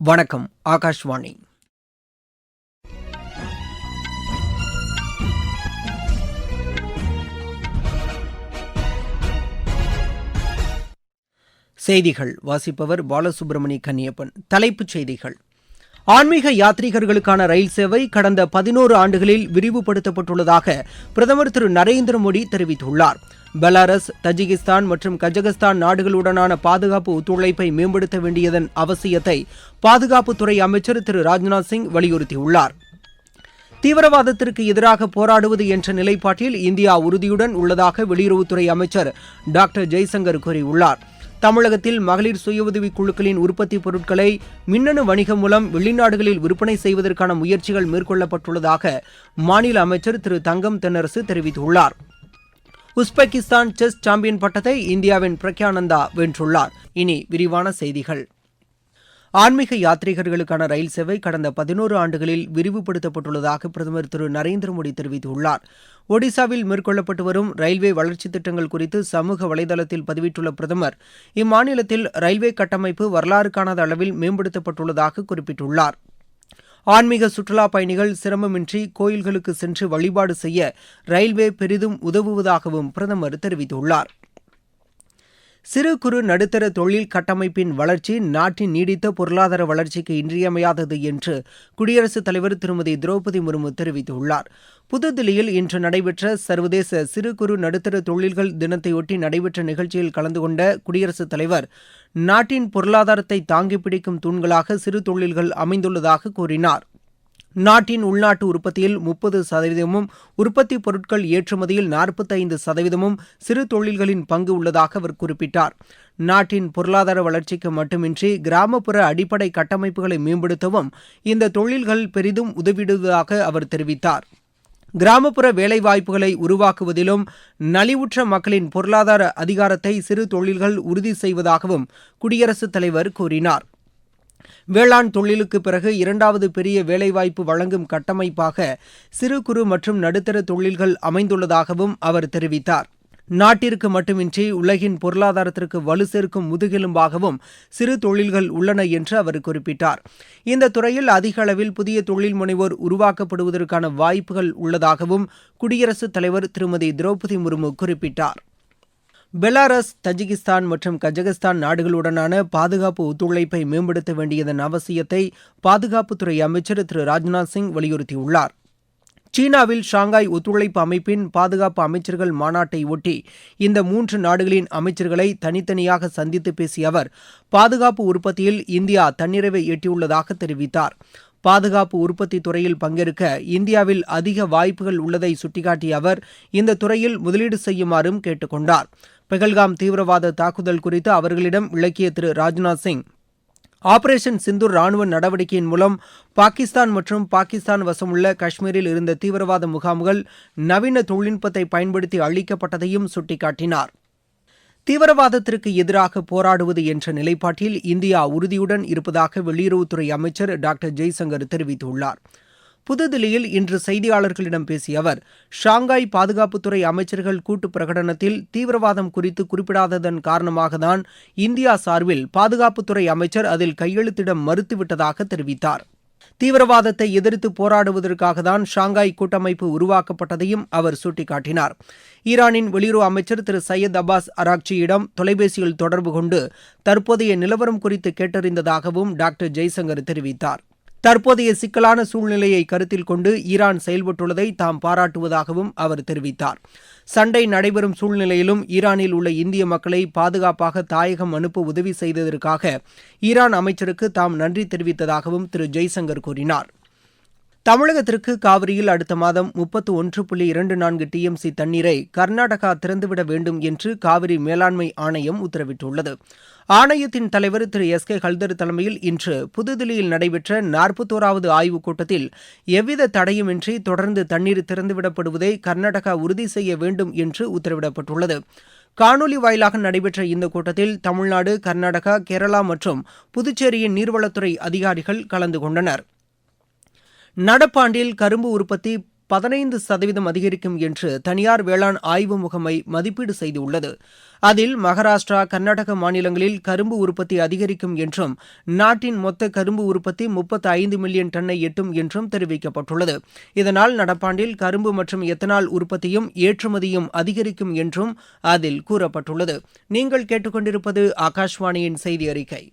வணக்கம் ஆகாஷ்வாணி. செய்திகள் வாசிப்பவர் பாலசுப்ரமணி கன்னியப்பன். தலைப்புச் செய்திகள். ஆன்மீக யாத்ரீகர்களுக்கான ரயில் சேவை கடந்த பதினோரு ஆண்டுகளில் விரிவுபடுத்தப்பட்டுள்ளதாக பிரதமர் திரு நரேந்திர மோடி தெரிவித்துள்ளார். பெலாரஸ் தஜிகிஸ்தான் மற்றும் கஜகஸ்தான் நாடுகளுடனான பாதுகாப்பு ஒத்துழைப்பை மேம்படுத்த வேண்டியதன் அவசியத்தை பாதுகாப்புத்துறை அமைச்சர் திரு ராஜ்நாத் சிங் வலியுறுத்தியுள்ளார். தீவிரவாதத்திற்கு எதிராக போராடுவது என்ற நிலைப்பாட்டில் இந்தியா உறுதியுடன் உள்ளதாக வெளியுறவுத்துறை அமைச்சர் டாக்டர் ஜெய்சங்கர் கூறியுள்ளார். தமிழகத்தில் மகளிர் சுய உதவிக் குழுக்களின் உற்பத்தி பொருட்களை மின்னணு வணிகம் மூலம் வெளிநாடுகளில் விற்பனை செய்வதற்கான முயற்சிகள் மேற்கொள்ளப்பட்டுள்ளதாக மாநில அமைச்சர் திரு தங்கம் தென்னரசு தெரிவித்துள்ளார். உஸ்பெகிஸ்தான் செஸ் சாம்பியன் பட்டத்தை இந்தியாவின் பிரக்யானந்தா வென்றுள்ளார். இனி விரிவான செய்திகள். ஆன்மீக யாத்ரீகர்களுக்கான ரயில் சேவை கடந்த பதினோரு ஆண்டுகளில் விரிவுபடுத்தப்பட்டுள்ளதாக பிரதமர் திரு நரேந்திர மோடி தெரிவித்துள்ளார். ஒடிசாவில் மேற்கொள்ளப்பட்டு வரும் ரயில்வே வளர்ச்சித் திட்டங்கள் குறித்து சமூக வலைதளத்தில் பதிவிட்டுள்ள பிரதமர் இம்மாநிலத்தில் ரயில்வே கட்டமைப்பு வரலாறு காணாத அளவில் மேம்படுத்தப்பட்டுள்ளதாக குறிப்பிட்டுள்ளார். ஆன்மீக சுற்றுலா பயணிகள் சிரமமின்றி கோயில்களுக்கு சென்று வழிபாடு செய்ய ரயில்வே பெரிதும் உதவுவதாகவும் பிரதமர் தெரிவித்துள்ளார். சிறு குறு நடுத்தர தொழில் கட்டமைப்பின் வளர்ச்சி நாட்டின் நீடித்த பொருளாதார வளர்ச்சிக்கு இன்றியமையாதது என்று குடியரசுத் தலைவர் திருமதி திரௌபதி முர்மு தெரிவித்துள்ளார். புதுதில்லியில் இன்று நடைபெற்ற சர்வதேச சிறு குறு நடுத்தர தொழில்கள் தினத்தையொட்டி நடைபெற்ற நிகழ்ச்சியில் கலந்து கொண்ட குடியரசுத் தலைவர் நாட்டின் பொருளாதாரத்தை தாங்கி பிடிக்கும் தூண்களாக சிறு தொழில்கள் அமைந்துள்ளதாக கூறினார். நாட்டின் உள்நாட்டு உற்பத்தியில் முப்பது சதவீதமும் உற்பத்தி பொருட்கள் ஏற்றுமதியில் நாற்பத்தைந்து சதவீதமும் சிறு தொழில்களின் பங்கு உள்ளதாக அவர் குறிப்பிட்டார். நாட்டின் பொருளாதார வளர்ச்சிக்கு மட்டுமின்றி கிராமப்புற அடிப்படை கட்டமைப்புகளை மேம்படுத்தவும் இந்த தொழில்கள் பெரிதும் உதவிடுவதாக அவர் தெரிவித்தார். கிராமப்புற வேலைவாய்ப்புகளை உருவாக்குவதிலும் நலிவுற்ற மக்களின் பொருளாதார அதிகாரத்தை சிறு தொழில்கள் உறுதி செய்வதாகவும் குடியரசுத் தலைவர் கூறினார். வேளாண் தொழிலுக்கு பிறகு இரண்டாவது பெரிய வேலைவாய்ப்பு வழங்கும் கட்டமைப்பாக சிறு குறு மற்றும் நடுத்தர தொழில்கள் அமைந்துள்ளதாகவும் அவர் தெரிவித்தார். நாட்டிற்கு மட்டுமின்றி உலகின் பொருளாதாரத்திற்கு வலு சேர்க்கும் முதுகெலும்பாகவும் சிறு தொழில்கள் உள்ளன என்று அவர் குறிப்பிட்டார். இந்த துறையில் அதிக அளவில் புதிய தொழில் முனைவோர் உருவாக்கப்படுவதற்கான வாய்ப்புகள் உள்ளதாகவும் குடியரசுத் தலைவர் திருமதி திரௌபதி முர்மு குறிப்பிட்டார். பெலாரஸ் தஜிகிஸ்தான் மற்றும் கஜகஸ்தான் நாடுகளுடனான பாதுகாப்பு ஒத்துழைப்பை மேம்படுத்த வேண்டியதன் அவசியத்தை பாதுகாப்புத்துறை அமைச்சர் திரு ராஜ்நாத் சிங் வலியுறுத்தியுள்ளார். சீனாவில் ஷாங்காய் ஒத்துழைப்பு அமைப்பின் பாதுகாப்பு அமைச்சர்கள் மாநாட்டை ஒட்டி இந்த மூன்று நாடுகளின் அமைச்சர்களை தனித்தனியாக சந்தித்து பேசிய அவர் பாதுகாப்பு உற்பத்தியில் இந்தியா தன்னிறைவை எட்டியுள்ளதாக தெரிவித்தார். பாதுகாப்பு உற்பத்தி துறையில் பங்கேற்க இந்தியாவில் அதிக வாய்ப்புகள் உள்ளதை சுட்டிக்காட்டிய அவர் இந்த துறையில் முதலீடு செய்யுமாறும் கேட்டுக்கொண்டார் பெகல்காம் தீவிரவாத தாக்குதல் குறித்து அவர்களிடம் விளக்கிய திரு ராஜ்நாத் சிங். ஆபரேஷன் சிந்தூர் ராணுவ நடவடிக்கையின் மூலம் பாகிஸ்தான் மற்றும் பாகிஸ்தான் வசமுள்ள காஷ்மீரில் இருந்த தீவிரவாத முகாம்கள் நவீன தொழில்நுட்பத்தை பயன்படுத்தி அழிக்கப்பட்டதையும் சுட்டிக்காட்டினார். தீவிரவாதத்திற்கு எதிராக போராடுவது என்ற நிலைப்பாட்டில் இந்தியா உறுதியுடன் இருப்பதாக வெளியுறவுத்துறை அமைச்சர் டாக்டர் ஜெய்சங்கர் தெரிவித்துள்ளார். புதுதில்லியில் இன்று செய்தியாளர்களிடம் பேசிய அவர் ஷாங்காய் பாதுகாப்புத்துறை அமைச்சர்கள் கூட்டு பிரகடனத்தில் தீவிரவாதம் குறித்து குறிப்பிடாததன் காரணமாகத்தான் இந்தியா சார்பில் பாதுகாப்புத்துறை அமைச்சர் அதில் கையெழுத்திட மறுத்துவிட்டதாக தெரிவித்தார். தீவிரவாதத்தை எதிர்த்து போராடுவதற்காக தான் ஷாங்காய் கூட்டமைப்பு உருவாக்கப்பட்டதையும் அவர் சுட்டிக்காட்டினார். ஈரானின் வெளியுறவு அமைச்சர் திரு சையத் அப்பாஸ் அராக்சியிடம் தொலைபேசியில் தொடர்பு கொண்டு தற்போதைய நிலவரம் குறித்து கேட்டறிந்ததாகவும் டாக்டர் ஜெய்சங்கர் தெரிவித்தார். தற்போதைய சிக்கலான சூழ்நிலையை கருத்தில் கொண்டு ஈரான் செயல்பட்டுள்ளதை தாம் பாராட்டுவதாகவும் அவர் தெரிவித்தார். சண்டை நடைபெறும் சூழ்நிலையிலும் ஈரானில் உள்ள இந்திய மக்களை பாதுகாப்பாக தாயகம் அனுப்ப உதவி செய்ததற்காக ஈரான் அமைச்சருக்கு தாம் நன்றி தெரிவித்ததாகவும் திரு ஜெய்சங்கர் கூறினார். தமிழகத்திற்கு காவிரியில் அடுத்த மாதம் முப்பத்து ஒன்று புள்ளி இரண்டு நான்கு டிஎம்சி தண்ணீரை கர்நாடகா திறந்துவிட வேண்டும் என்று காவிரி மேலாண்மை ஆணையம் உத்தரவிட்டுள்ளது. ஆணையத்தின் தலைவர் திரு எஸ் கே ஹல்தர் தலைமையில் இன்று புதுதில்லியில் நடைபெற்ற நாற்பத்தோராவது ஆய்வுக் கூட்டத்தில் எவ்வித தடையுமின்றி தொடர்ந்து தண்ணீர் திறந்துவிடப்படுவதை கர்நாடகா உறுதி செய்ய வேண்டும் என்று உத்தரவிடப்பட்டுள்ளது. காணொலி வாயிலாக நடைபெற்ற இந்த கூட்டத்தில் தமிழ்நாடு கர்நாடகா கேரளா மற்றும் புதுச்சேரியின் நீர்வளத்துறை அதிகாரிகள் கலந்து கொண்டனர். நடப்பாண்டில் கரும்பு உற்பத்தி பதினைந்து சதவீதம் அதிகரிக்கும் என்று தனியார் வேளாண் ஆய்வு முகமை மதிப்பீடு செய்துள்ளது. அதில் மகாராஷ்டிரா கர்நாடக மாநிலங்களில் கரும்பு உற்பத்தி அதிகரிக்கும் என்றும் நாட்டின் மொத்த கரும்பு உற்பத்தி முப்பத்தி ஐந்து மில்லியன் டன்னை எட்டும் என்றும் தெரிவிக்கப்பட்டுள்ளது. இதனால் நடப்பாண்டில் கரும்பு மற்றும் எத்தனால் உற்பத்தியும் ஏற்றுமதியும் அதிகரிக்கும் என்றும் அதில் கூறப்பட்டுள்ளது. நீங்கள் கேட்டுக்கொண்டிருப்பது ஆகாஷ்வாணியின் செய்தி அறிக்கை.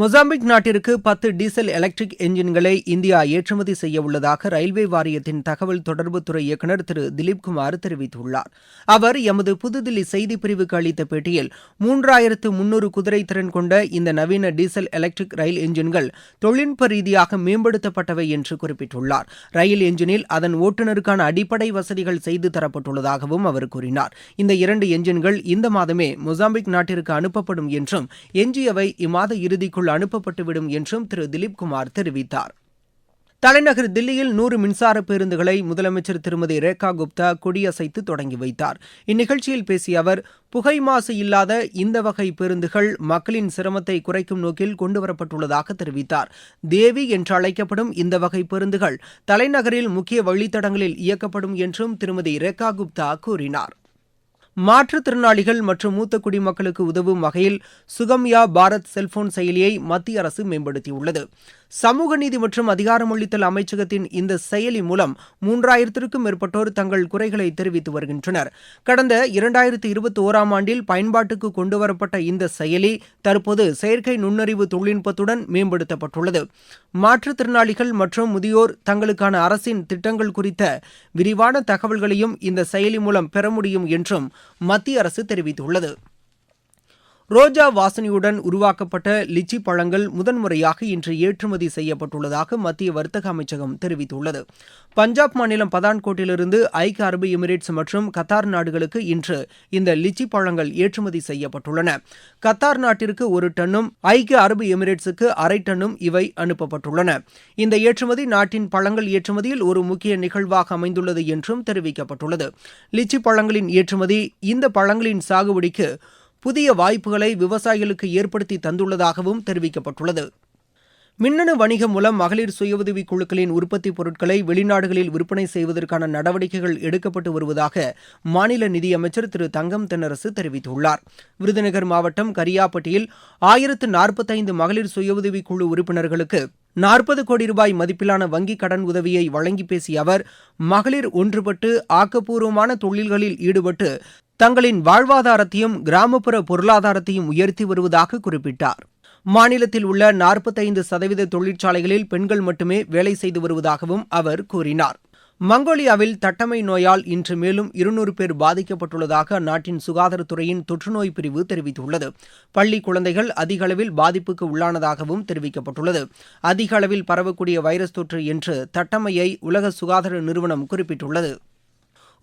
மொசாம்பிக் நாட்டிற்கு பத்து டீசல் எலக்ட்ரிக் என்ஜின்களை இந்தியா ஏற்றுமதி செய்ய உள்ளதாக ரயில்வே வாரியத்தின் தகவல் தொடர்புத்துறை இயக்குநர் திரு திலீப்குமார் தெரிவித்துள்ளார். அவர் எமது புதுதில்லி செய்திப் பிரிவுக்கு அளித்த பேட்டியில் மூன்றாயிரத்து முன்னூறு குதிரை திறன் கொண்ட இந்த நவீன டீசல் எலக்ட்ரிக் ரயில் என்ஜின்கள் தொழில்நுட்ப ரீதியாக மேம்படுத்தப்பட்டவை என்று குறிப்பிட்டுள்ளார். ரயில் என்ஜினில் அதன் ஓட்டுநருக்கான அடிப்படை வசதிகள் செய்து தரப்பட்டுள்ளதாகவும் அவர் கூறினார். இந்த இரண்டு என்ஜின்கள் இந்த மாதமே மொசாம்பிக் நாட்டிற்கு அனுப்பப்படும் என்றும் எஞ்சியவை இம்மாத இறுதிக்குள் அனுப்பப்பட்டுவிடும் என்றும் திரு திலீப்குமார் தெரிவித்தார். தலைநகர் தில்லியில் நூறு மின்சார பேருந்துகளை முதலமைச்சர் திருமதி ரேகா குப்தா கொடியசைத்து தொடங்கி வைத்தார். இந்நிகழ்ச்சியில் பேசிய அவர் புகை மாசு இல்லாத இந்த வகை பேருந்துகள் மக்களின் சிரமத்தை குறைக்கும் நோக்கில் கொண்டுவரப்பட்டுள்ளதாக தெரிவித்தார். தேவி என்று அழைக்கப்படும் இந்த வகை பேருந்துகள் தலைநகரில் முக்கிய வழித்தடங்களில் இயக்கப்படும் என்றும் திருமதி ரேகா குப்தா கூறினார். மாற்றுத்திறனாளிகள் மற்றும் மூத்த குடிமக்களுக்கு உதவும் வகையில் சுகம்யா பாரத் செல்போன் செயலியை மத்திய அரசு மேம்படுத்தியுள்ளது. சமூக நீதி மற்றும் அதிகாரமளித்தல் அமைச்சகத்தின் இந்த செயலி மூலம் மூன்றாயிரத்திற்கும் மேற்பட்டோர் தங்கள் குறைகளை தெரிவித்து வருகின்றனர். கடந்த இரண்டாயிரத்தி இருபத்தி ஓராம் ஆண்டில் பயன்பாட்டுக்கு கொண்டுவரப்பட்ட இந்த செயலி தற்போது செயற்கை நுண்ணறிவு தொழில்நுட்பத்துடன் மேம்படுத்தப்பட்டுள்ளது. மாற்றுத்திறனாளிகள் மற்றும் முதியோர் தங்களுக்கான அரசின் திட்டங்கள் குறித்த விரிவான தகவல்களையும் இந்த செயலி மூலம் பெற முடியும் என்றும் மத்திய அரசு தெரிவித்துள்ளது. ரோஜா வாசனையுடன் உருவாக்கப்பட்ட லிச்சி பழங்கள் முதன்முறையாக இன்று ஏற்றுமதி செய்யப்பட்டுள்ளதாக மத்திய வர்த்தக அமைச்சகம் தெரிவித்துள்ளது. பஞ்சாப் மாநிலம் பதான்கோட்டிலிருந்து ஐக்கிய அரபு எமிரேட்ஸ் மற்றும் கத்தார் நாடுகளுக்கு இன்று இந்த லிச்சி பழங்கள் ஏற்றுமதி செய்யப்பட்டுள்ளன. கத்தார் நாட்டிற்கு ஒரு டன்னும் ஐக்கிய அரபு எமிரேட்ஸுக்கு அரை டன்னும் இவை அனுப்பப்பட்டுள்ளன. இந்த ஏற்றுமதி நாட்டின் பழங்கள் ஏற்றுமதியில் ஒரு முக்கிய நிகழ்வாக அமைந்துள்ளது என்றும் தெரிவிக்கப்பட்டுள்ளது. லிச்சி பழங்களின் ஏற்றுமதி இந்த பழங்களின் சாகுபடிக்கு புதிய வாய்ப்புகளை விவசாயிகளுக்கு ஏற்படுத்தி தந்துள்ளதாகவும் தெரிவிக்கப்பட்டுள்ளது. மின்னணு வணிகம் மூலம் மகளிர் சுய உதவிக் குழுக்களின் உற்பத்தி பொருட்களை வெளிநாடுகளில் விற்பனை செய்வதற்கான நடவடிக்கைகள் எடுக்கப்பட்டு வருவதாக மாநில நிதியமைச்சர் திரு தங்கம் தென்னரசு தெரிவித்துள்ளார். விருதுநகர் மாவட்டம் கரியாப்பட்டியில் ஆயிரத்து நாற்பத்தைந்து மகளிர் சுய உதவிக் குழு உறுப்பினர்களுக்கு நாற்பது கோடி ரூபாய் மதிப்பிலான வங்கிக் கடன் உதவியை வழங்கி பேசிய அவர் மகளிர் ஒன்றுபட்டு ஆக்கப்பூர்வமான தொழில்களில் ஈடுபட்டு தங்களின் வாழ்வாதாரத்தையும் கிராமப்புற பொருளாதாரத்தையும் உயர்த்தி வருவதாக குறிப்பிட்டார். மாநிலத்தில் உள்ள நாற்பத்தைந்து சதவீத தொழிற்சாலைகளில் பெண்கள் மட்டுமே வேலை செய்து வருவதாகவும் அவர் கூறினார். மங்கோலியாவில் தட்டமை நோயால் இன்று மேலும் இருநூறு பேர் பாதிக்கப்பட்டுள்ளதாக அந்நாட்டின் சுகாதாரத்துறையின் தொற்றுநோய் பிரிவு தெரிவித்துள்ளது. பள்ளி குழந்தைகள் அதிக அளவில் பாதிப்புக்கு உள்ளானதாகவும் தெரிவிக்கப்பட்டுள்ளது. அதிக அளவில் பரவக்கூடிய வைரஸ் தொற்று என்று தட்டமையை உலக சுகாதார நிறுவனம் குறிப்பிட்டுள்ளது.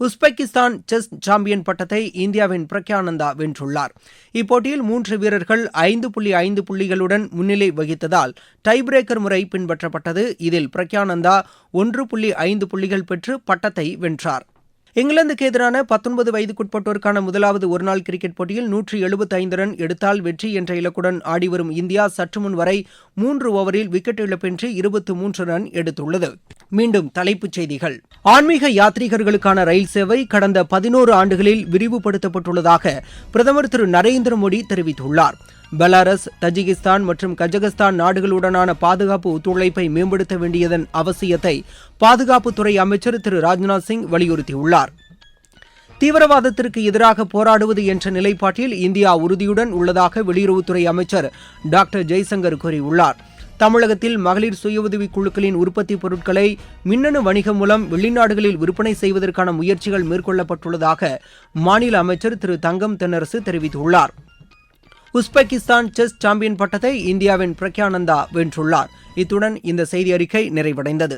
உஸ்பெகிஸ்தான் செஸ் சாம்பியன் பட்டத்தை இந்தியாவின் பிரக்யானந்தா வென்றுள்ளார். இப்போட்டியில் மூன்று வீரர்கள் ஐந்து புள்ளி ஐந்து புள்ளிகளுடன் முன்னிலை வகித்ததால் டை பிரேக்கர் முறை பின்பற்றப்பட்டது. இதில் பிரக்யானந்தா ஒன்று புள்ளி ஐந்து புள்ளிகள் பெற்று பட்டத்தை வென்றார். இங்கிலாந்துக்கு எதிரான பத்தொன்பது வயதுக்குட்பட்டோருக்கான முதலாவது ஒருநாள் கிரிக்கெட் போட்டியில் நூற்றி எழுபத்தி ஐந்து ரன் எடுத்தால் வெற்றி என்ற இலக்குடன் ஆடிவரும் இந்தியா சற்று முன் வரை மூன்று ஓவரில் விக்கெட் இழப்பின்றி இருபத்தி மூன்று ரன் எடுத்துள்ளது. மீண்டும் தலைப்புச் செய்திகள். ஆன்மீக யாத்ரீகர்களுக்கான ரயில் சேவை கடந்த பதினோரு ஆண்டுகளில் விரிவுபடுத்தப்பட்டுள்ளதாக பிரதமர் திரு நரேந்திர மோடி தெரிவித்துள்ளார். பெலாரஸ் தஜிகிஸ்தான் மற்றும் கஜகஸ்தான் நாடுகளுடனான பாதுகாப்பு ஒத்துழைப்பை மேம்படுத்த வேண்டியதன் அவசியத்தை பாதுகாப்புத்துறை அமைச்சர் திரு ராஜ்நாத் சிங் வலியுறுத்தியுள்ளார். தீவிரவாதத்திற்கு எதிராக போராடுவது என்ற நிலைப்பாட்டில் இந்தியா உறுதியுடன் உள்ளதாக வெளியுறவுத்துறை அமைச்சர் டாக்டர் ஜெய்சங்கர் கூறியுள்ளார். தமிழகத்தில் மகளிர் சுய உதவிக் குழுக்களின் உற்பத்தி பொருட்களை மின்னணு வணிகம் மூலம் வெளிநாடுகளில் விற்பனை செய்வதற்கான முயற்சிகள் மேற்கொள்ளப்பட்டுள்ளதாக மாநில அமைச்சர் திரு தங்கம் தென்னரசு தெரிவித்துள்ளார். உஸ்பெகிஸ்தான் செஸ் சாம்பியன் பட்டத்தை இந்தியாவின் பிரக்யானந்தா வென்றுள்ளார். இத்துடன் இந்த செய்தி அறிக்கை நிறைவடைந்தது.